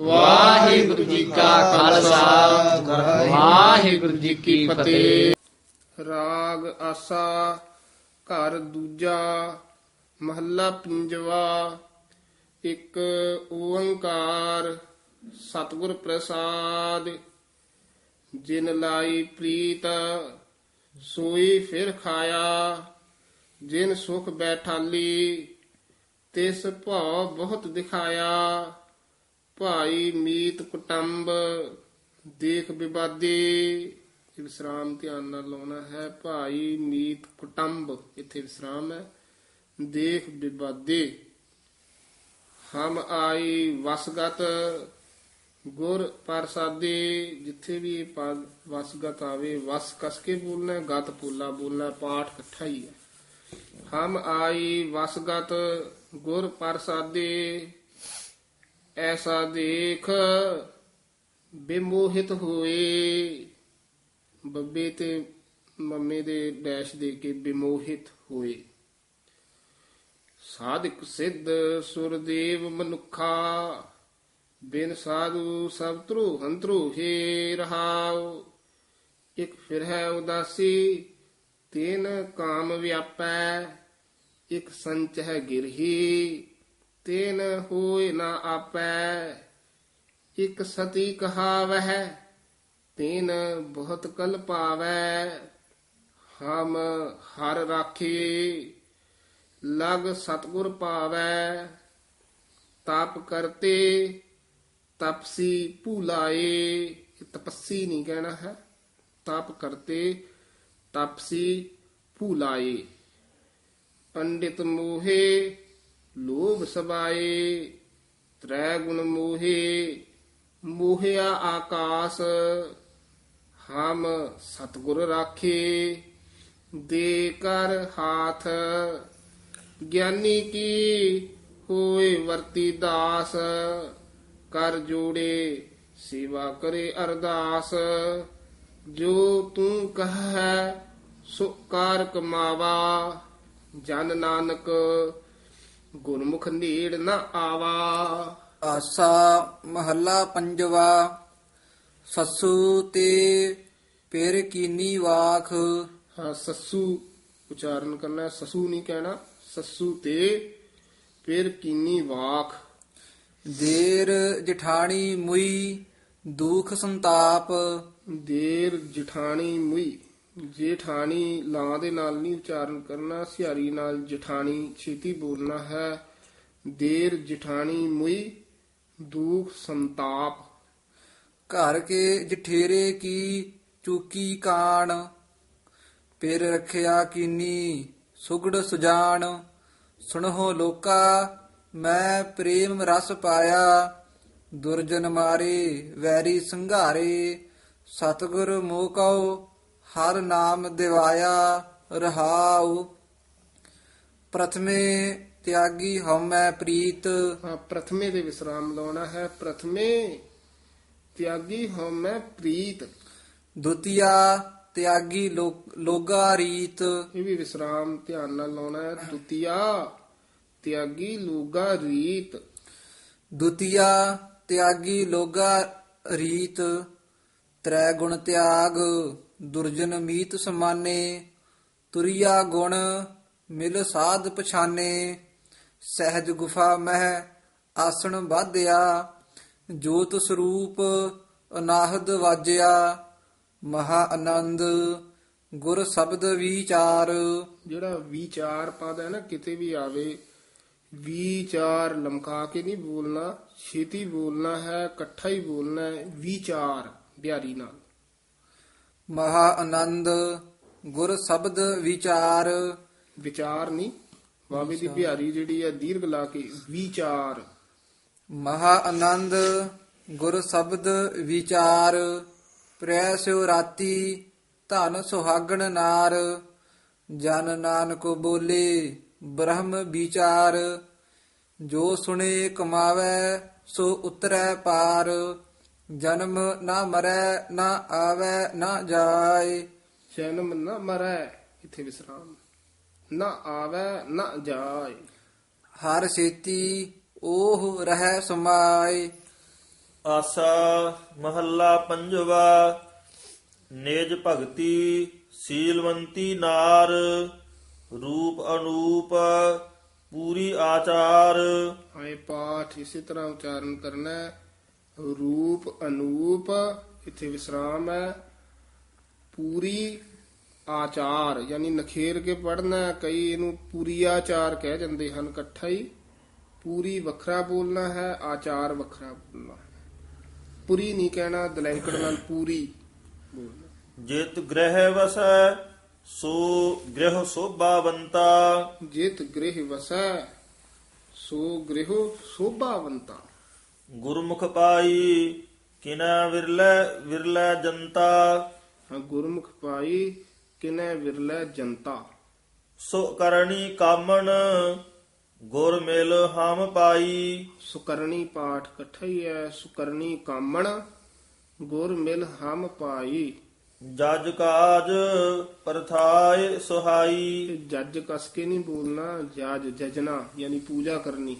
ਵਾਹਿਗੁਰੂ ਜੀ ਕਾ ਖਾਲਸਾ। ਵਾਹਿਗੁਰੂ ਜੀ ਕੀ ਫਤਿਹ। ਰਾਗ ਆਸਾ, ਘਰ ਦੂਜਾ, ਮਹੱਲਾ ਪੰਜਵਾ, ਇੱਕ ਓੰਕਾਰ, ਸਤਿਗੁਰ ਪ੍ਰਸਾਦ। ਜਿਨ ਲਾਈ ਪ੍ਰੀਤ, ਸੋਈ ਫਿਰ ਖਾਇਆ। ਜਿਨ ਸੁਖ ਬੈਠਾਲੀ, ਤਿਸ ਭਉ ਬਹੁਤ ਦਿਖਾਇਆ। ਭਾਈ ਮੀਤ ਕੁਟੰਬ ਦੇਖ ਵਿਵਾਦੇ ਇਹ ਵਿਸਰਾਮ ਧਿਆਨ ਨਾਲ ਲਾਉਣਾ ਹੈ। ਭਾਈ ਮੀਤ ਕੁਟੰਬ ਇੱਥੇ ਵਿਸਰਾਮ ਹੈ। ਦੇਖ ਵਿਵਾਦੇ ਹਮ ਆਈ ਵਸਗਤ ਗੁਰ ਪ੍ਰਸਾਦੇ। ਜਿੱਥੇ ਵੀ ਇਹ ਪਦ ਵਸਗਤ ਆਵੇ ਵਸ ਕਸ ਕੇ ਬੋਲਣਾ ਹੈ, ਗਤ ਪੂਲਾ ਬੋਲਣਾ ਹੈ, ਪਾਠ ਇਕੱਠਾ ਹੀ ਹੈ। ਹਮ ਆਈ ਵਸਗਤ ਗੁਰ ਪ੍ਰਸਾਦੇ। ਐਸਾ ਦੇਖ ਬਿਮੋਹਿਤ ਹੋਏ। ਬੱਬੇ ਤੇ ਮੰਮੇ ਦੇ ਡੈਸ਼ ਦੇ ਕੇ ਬਿਮੋਹਿਤ ਹੋਏ। ਸਾਧਿਕ ਸਿੱਧ ਸੁਰਦੇਵ ਮਨੁਖਾ, ਬਿਨ ਸਾਧੂ ਸਭ ਧਰੂ ਹੰਤਰੂ ਹੀ ਰਹਾਉ। ਇਕ ਫਿਰ ਹੈ ਉਦਾਸੀ, ਤੇਨ ਕਾਮ ਵਿਆਪੈ, ਇਕ ਸੰਚ ਹੈ ਗਿਰਹੀ। ਤੇਨ ਹੋਏ ਨਾ ਆਪੈ, ਇਕ ਸਤੀ ਕਹਾਵਹਿ, ਤੇਨ ਬਹੁਤ ਕਲ ਪਾਵੈ, ਹਮ ਹਰ ਰਾਖੀ, ਲਗ ਸਤਗੁਰ ਪਾਵੈ, ਤਪ ਕਰਤੇ, ਤਪਸੀ ਭੁਲਾਏ ਤਪਸੀ ਨਹੀਂ ਕਹਿਣਾ ਹੈ, ਤਪ ਕਰਤੇ, ਤਪਸੀ ਭੁਲਾਏ, ਪੰਡਿਤ ਮੋਹੇ ਲੋਭ ਸਬਾਏ ਤ੍ਰੈ ਗੁਣ ਮੋਹੇ, ਮੋਹਿਆ ਆਕਾਸ, ਹਮ ਸਤਗੁਰ ਰਾਖੇ, ਦੇ ਕਰ ਹਾਥ, ਗਿਆਨੀ ਕੀ ਹੋਏ ਵਰਤੀ ਦਾਸ, ਕਰ ਜੋੜੇ ਸੇਵਾ ਕਰੇ ਅਰਦਾਸ। ਜੋ ਤੂੰ ਕਹੈ, ਸੋ ਕਾਰ ਕਮਾਵਾ, ਜਨ ਨਾਨਕ ਗੁਰਮੁਖ ਨੀੜ ਨ ਆਵਾ। ਆਸਾ ਮਹੱਲਾ ਪੰਜਵਾ ਸੱਸੂ ਤੇ ਪੇਰ ਕੀਨੀ ਵਾਖ। ਹਾਂ ਸੱਸੂ ਉਚਾਰਨ ਕਰਨਾ ਸਸੂ ਨਹੀਂ ਕਹਿਣਾ ਸੱਸੂ ਤੇ ਫਿਰ ਕੀਨੀ ਵਾਖ। ਦੇਰ ਜਠਾਣੀ ਮੁਈ ਦੁਖ ਸੰਤਾਪ। ਦੇਰ ਜਠਾਣੀ ਮੁਈ ਜੇਠਾਣੀ ਲਾਂ ਦੇ ਨਾਲ ਨਹੀਂ ਉਚਾਰਨ ਕਰਨਾ, ਸਿਹਾਰੀ ਨਾਲ ਜਠਾਣੀ ਛੇਤੀ ਬੋਲਣਾ ਹੈ। ਦੇਰ ਜਠਾਣੀ ਮੁਈ, ਦੁਖ ਸੰਤਾਪ। ਘਰ ਕੇ ਜਠੇਰੇ ਕੀ, ਚੂਕੀ ਕਾਣ। ਪੇਰ ਰਖਿਆ ਕੀਨੀ, ਸੁਗੜ ਸੁਜਾਨ ਸੁਣੋ ਲੋਕਾ, ਮੈਂ ਪ੍ਰੇਮ ਰਸ ਪਾਇਆ। ਦੁਰਜਨ ਮਾਰੇ, ਵੈਰੀ ਸੰਘਾਰੇ। ਸਤਿਗੁਰ ਮੋਕਉ ਹਰ ਨਾਮ ਦਿਵਾਇਆ ਰਹਾਉ। ਪ੍ਰਥਮੇ ਤਿਆਗੀ ਹਉਮੈ ਪ੍ਰੀਤ। ਹਾਂ ਪ੍ਰਥਮੇ ਦੇ ਵਿਸਰਾਮ ਲਾਉਣਾ ਹੈ। ਪ੍ਰਥਮੇ ਤਿਆਗੀ ਹਉਮੈ ਪ੍ਰੀਤ। ਦੁਤੀਆ ਤਿਆਗੀ ਲੋਗਾ ਰੀਤ। ਇਹ ਵੀ ਵਿਸਰਾਮ ਧਿਆਨ ਨਾਲ ਲਾਉਣਾ ਹੈ। ਦੁਤੀਆ ਤਿਆਗੀ ਲੋਗਾ ਰੀਤ। ਦੁਤੀਆ ਤਿਆਗੀ ਲੋਗਾ ਰੀਤ। ਤ੍ਰੈ ਗੁਣ ਤਿਆਗ। ਦੁਰਜਨ ਮੀਤ ਸਮਾਨੇ, ਤੁਰਿਆ ਗੁਣ ਮਿਲ ਸਾਧ ਪਛਾਨੇ। ਸਹਿਜ ਗੁਫਾ ਮਹਿ ਆਸਣ ਬਾਧਿਆ ਜੋਤ ਸਰੂਪ ਅਨਾਹਦ ਵਾਜਿਆ। ਮਹਾ ਆਨੰਦ ਗੁਰ ਸ਼ਬਦ ਵਿਚਾਰ। ਜਿਹੜਾ ਵਿਚਾਰ ਪਦ ਹੈ ਨਾ, ਕਿਤੇ ਵੀ ਆਵੇ, ਵਿਚਾਰ ਲਮਕਾ ਕੇ ਨਹੀਂ ਬੋਲਣਾ, ਛੇਤੀ ਬੋਲਣਾ ਹੈ, ਇਕੱਠਾ ਹੀ ਬੋਲਣਾ ਹੈ, ਵਿਚਾਰ, ਬਿਹਾਰੀ ਨਾਲ। ਮਹਾ ਆਨੰਦ ਗੁਰ ਸ਼ਬਦ ਵਿਚਾਰ। ਵਿਚਾਰ ਨਹੀਂ ਵਾਵੇ ਦੀ ਬਿਹਾਰੀ ਜਿਹੜੀ ਹੈ ਦੀਰਘ ਲਾ ਕੇ ਵਿਚਾਰ। ਮਹਾ ਆਨੰਦ ਗੁਰ ਸ਼ਬਦ ਵਿਚਾਰ। ਪ੍ਰੈ ਸਿਉ ਰਾਤੀ ਧਨ ਸੁਹਾਗਣ ਨਾਰ। ਜਨ ਨਾਨਕ ਬੋਲੇ ਬ੍ਰਹਮ ਵਿਚਾਰ। ਜੋ ਸੁਣੇ ਕਮਾਵੇ ਸੋ ਉਤਰੈ ਪਾਰ। ਜਨਮ ਨਾ ਮਰੈ ਨਾ ਆਵੇ ਨਾ ਜਾਏ। ਜਨਮ ਨਾ ਮਰੈ ਇੱਥੇ ਵਿਸਰਾਮ। ਨਾ ਆਵੇ ਨਾ ਜਾਏ। ਹਰ ਛੇਤੀ ਉਹ ਰਹਿ ਸਮਾਏ। ਆਸਾ ਮਹੱਲਾ ਪੰਜਵਾ ਨਿਜ ਭਗਤੀ ਸੀਲਵੰਤੀ ਨਾਰ ਰੂਪ ਅਨੂਪ ਪੂਰੀ ਆਚਾਰ। ਆਏ ਪਾਠ ਇਸੇ ਤਰ੍ਹਾਂ ਉਚਾਰਨ ਕਰਨਾ। ਹੈ ਰੂਪ ਅਨੂਪ ਇੱਥੇ ਵਿਸਰਾਮ ਹੈ। ਪੂਰੀ ਆਚਾਰ ਯਾਨੀ ਨਖੇਰ ਕੇ ਪੜਨਾ ਕਈ ਇਹਨੂੰ ਪੂਰੀ ਆਚਾਰ ਕਹਿ ਜਾਂਦੇ ਹਨ ਇਕੱਠਾ ਹੀ। ਪੂਰੀ ਵੱਖਰਾ ਬੋਲਣਾ ਹੈ ਆਚਾਰ ਵੱਖਰਾ ਬੋਲਣਾ ਪੂਰੀ ਨਹੀਂ ਕਹਿਣਾ ਦਲੈਂਕੜ ਨਾਲ ਪੂਰੀ ਬੋਲਣਾ। ਜਿਤ ਗ੍ਰਹਿ ਵਸੈ ਸੋ ਗ੍ਰਹਿ ਸੋਭਾਵੰਤਾ ਜਿਤ ਗ੍ਰਹਿ ਵਸੈ ਸੋ ਗ੍ਰਹਿ ਸੋਭਾਵੰਤਾ ਗੁਰਮੁਖ ਪਾਈ ਕਿਨਾ ਵਿਰਲੇ ਵਿਰਲੇ ਜਨਤਾ। ਹਾਂ ਗੁਰਮੁਖ ਪਾਈ ਕਿਨੈ ਵਿਰਲੇ ਜਨਤਾ। ਸੋ ਕਰਨੀ ਕਾਮਣ ਗੁਰ ਮਿਲ ਹਮ ਪਾਈ। ਸੁਕਰਣੀ ਪਾਠ ਇਕੱਠਾ ਹੀ ਹੈ ਸੁਕਰਣੀ ਕਾਮਣ ਗੁਰ ਮਿਲ ਹਮ ਪਾਈ। ਜਜ ਕਾਜ ਪਰਥਾਏ ਸੁਹਾਈ। ਜੱਜ ਕਸ ਕੇ ਨਹੀਂ ਬੋਲਣਾ ਜਾਜ ਜਜਨਾ ਯਾਨੀ ਪੂਜਾ ਕਰਨੀ।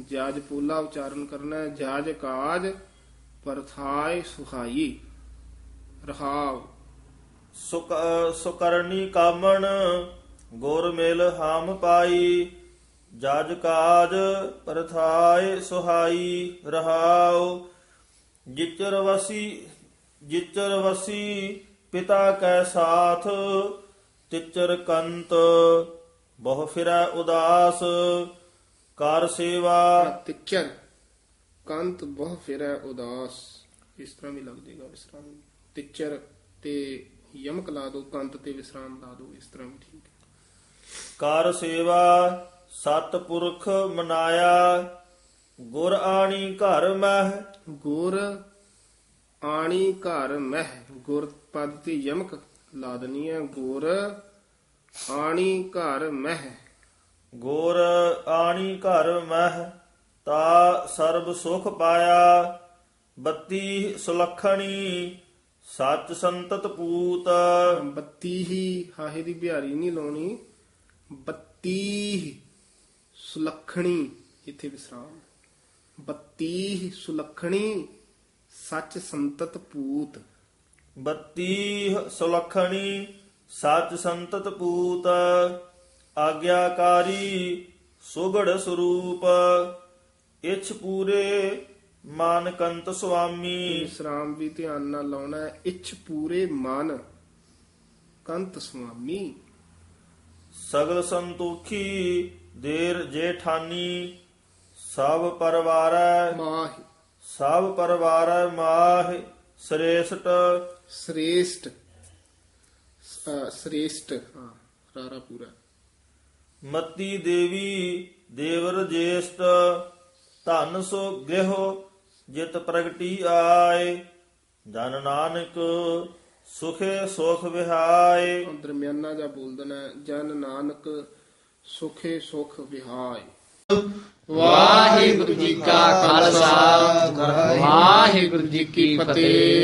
ਜਾਜ ਪੋਲਾ ਉਚਾਰਨ ਕਰਨਾ ਹੈ। ਜਾਜ ਕਾਜ ਪਰਥਾਇ ਸੁਹਾਈ ਰਹਾਵ ਸੁਕ, ਸੁਕਰਨੀ ਕਾਮਣ ਗੁਰ ਮਿਲ ਹਾਮ ਪਾਈ। ਜਜ ਕਾਜ ਪਰਥਾਏ ਸੁਹਾਈ। ਰਹਾਉ। ਜਿਚਰ ਵਸੀ ਜਿਚਰ ਵਸੀ ਪਿਤਾ ਕੈ ਸਾਥ। ਤਿਚਰ ਕੰਤ ਬਹੁ ਫਿਰੈ ਉਦਾਸ। ਕਰ ਸੇਵਾ। ਤਿੱਚਰ ਕੰਤ ਬਹੁ ਫਿਰੈ ਉਦਾਸ। ਇਸ ਤਰ੍ਹਾਂ ਵੀ ਲੱਗ ਜਾਏਗਾ ਵਿਸਰਾਮ ਤਿੱਚਰ ਤੇ ਯਮਕ ਲਾ ਦੋ ਕੰਤ ਤੇ ਵਿਸਰਾਮ ਲਾ ਦੋ ਇਸ ਤਰ੍ਹਾਂ ਵੀ ਠੀਕ ਹੈ। ਕਰ ਸੇਵਾ ਸਤ ਪੁਰਖ ਮਨਾਇਆ। ਗੁਰ ਆਣੀ ਘਰ ਮਹਿ। ਗੁਰ ਆਣੀ ਘਰ ਮਹਿ। ਗੁਰ ਪਦ ਤੇ ਯਮਕ ਲਾ ਦਨੀ ਹੈ। ਗੁਰ ਆਣੀ ਘਰ ਮਹਿ। ਗੁਰ ਆਣੀ ਘਰ ਮਹਿ ਤਾ ਸਰਬ ਸੁਖ ਪਾਇਆ ਬੱਤੀ ਸੁਲਖਣੀ ਸੱਚ ਸੰਤਤ ਪੂਤ। ਬੱਤੀ ਹੀ ਹਾਹੇ ਦੀ ਬਿਹਾਰੀ ਨਹੀਂ ਲਾਉਣੀ ਬੱਤੀ ਸੁਲਖਣੀ ਇੱਥੇ ਵਿਸਰਾਮ। ਬੱਤੀ ਸੁਲਖਣੀ ਸੱਚ ਸੰਤਤ ਪੂਤ। ਬੱਤੀ ਸੁਲਖਣੀ ਸੱਚ ਸੰਤਤ ਪੂਤ। ਆਗਿਆਕਾਰੀ ਸੁਗੜ ਸਰੂਪ ਇਛ ਪੂਰੇ ਮਾਨਕੰਤ ਸੁਆਮੀ। ਵਿਸਰਾਮ ਵੀ ਧਿਆਨ ਨਾਲ ਲਾਉਣਾ ਹੈ ਇਛ ਪੂਰੇ ਮਨ ਕੰਤ ਸੁਆਮੀ। ਸਗਲ ਸੰਤੋਖੀ ਦੇਰ ਜੇਠਾਨੀ ਸਭ ਪਰਵਾਰੈ। ਮਾਹ। ਸਭ ਪਰਵਾਰੈ ਮਾਹ ਸ੍ਰੇਸ਼ਟ। ਸ੍ਰੇਸ਼ਟ। ਅ, ਸ੍ਰੇਸ਼ਟ ਹਾਂ ਰਾਰਾ ਪੂਰਾ। ਮਤੀ ਦੇਵੀ ਦੇਵਰ ਜੇਸ਼ਟ ਧਨ ਸੋ ਗ੍ਰਹਿ ਜਿਤ ਪ੍ਰਗਟੀ ਆਏ ਜਨ ਨਾਨਕ ਸੁਖੇ ਸੁਖ ਵਿਹਾਏ। ਦਰਮਿਆਨਾ ਜਾ ਬੋਲ ਦੇਣਾ ਜਨ ਨਾਨਕ ਸੁਖੇ ਸੁਖ ਵਿਹਾਏ। ਵਾਹਿਗੁਰੂ ਜੀ ਕਾ ਖਾਲਸਾ ਵਾਹਿਗੁਰੂ ਜੀ ਕੀ ਫਤਿਹ।